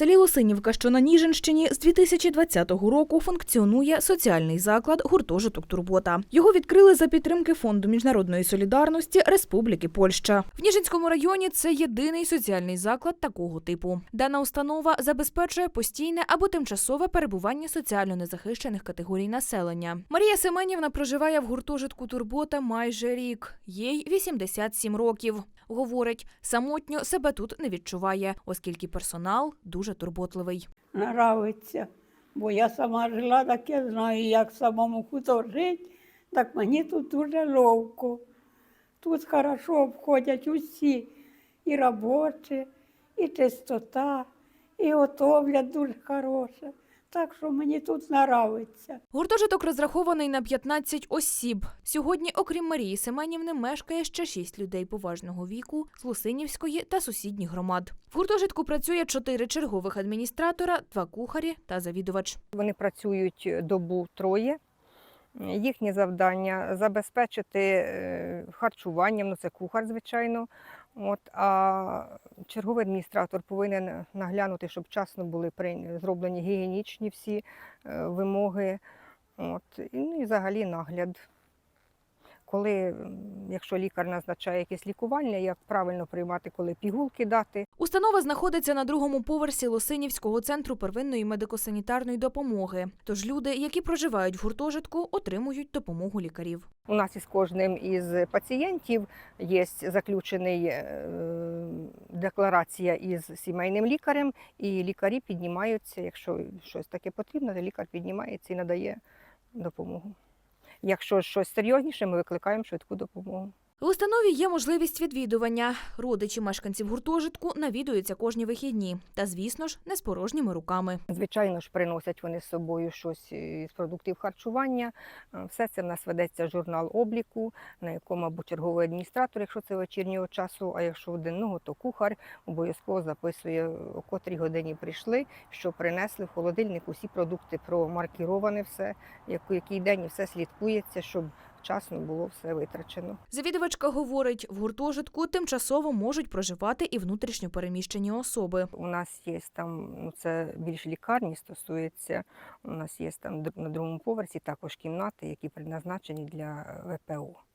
селі Лосинівка, що на Ніжинщині, з 2020 року функціонує соціальний заклад гуртожиток Турбота. Його відкрили за підтримки Фонду міжнародної солідарності Республіки Польща. В Ніжинському районі це єдиний соціальний заклад такого типу. Дана установа забезпечує постійне або тимчасове перебування соціально незахищених категорій населення. Марія Семенівна проживає в гуртожитку Турбота майже рік. Їй 87 років. Говорить, самотньо себе тут не відчуває, оскільки персонал дуже турботливий. нравиться. Бо я сама жила, так я знаю, як самому хутор жити, так мені тут дуже ловко. Тут хорошо обходять усі, і робочі, і чистота, і готовлять дуже хороше. Так що мені тут нравиться. Гуртожиток розрахований на 15 осіб. Сьогодні, окрім Марії Семенівни, мешкає ще 6 людей поважного віку з Лусинівської та сусідніх громад. В гуртожитку працює 4 чергових адміністратора, 2 кухарі та завідувач. Вони працюють добу троє. Їхнє завдання забезпечити е, харчуванням, ну це кухар, звичайно. От, а черговий адміністратор повинен наглянути, щоб вчасно були зроблені гігієнічні всі е, вимоги. От, і, ну і взагалі нагляд. Коли, якщо лікар назначає якесь лікування, як правильно приймати, коли пігулки дати, Установа знаходиться на другому поверсі Лосинівського центру первинної медико-санітарної допомоги. Тож люди, які проживають в гуртожитку, отримують допомогу лікарів. У нас із кожним із пацієнтів є заключений е, декларація із сімейним лікарем, і лікарі піднімаються. Якщо щось таке потрібно, то лікар піднімається і надає допомогу. Якщо щось серйозніше, ми викликаємо швидку допомогу. В установі є можливість відвідування. Родичі мешканців гуртожитку навідуються кожні вихідні. Та, звісно ж, не з порожніми руками. Звичайно ж, приносять вони з собою щось із продуктів харчування. Е, Все це в нас ведеться журнал обліку, на якому або черговий адміністратор, якщо це вечірнього часу, а якщо денного, то кухар обов'язково записує, о котрій годині прийшли, що принесли в холодильник, усі продукти промаркіроване все, який день і все слідкується, щоб вчасно було все витрачено. Завідувачка говорить, в гуртожитку тимчасово можуть проживати і внутрішньо переміщені особи. У нас є там, ну це більш лікарні стосується. У нас є там на другому поверсі також кімнати, які предназначені для ВПО.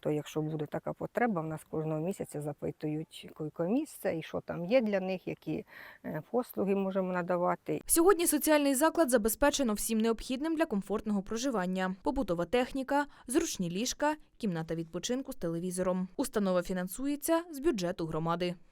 То якщо буде така потреба, в нас кожного місяця запитують койко-місце і що там є для них, які е, послуги можемо надавати. Сьогодні соціальний заклад забезпечено всім необхідним для комфортного проживання: побутова техніка, зручні ліжка, кімната відпочинку з телевізором. Установа фінансується з бюджету громади.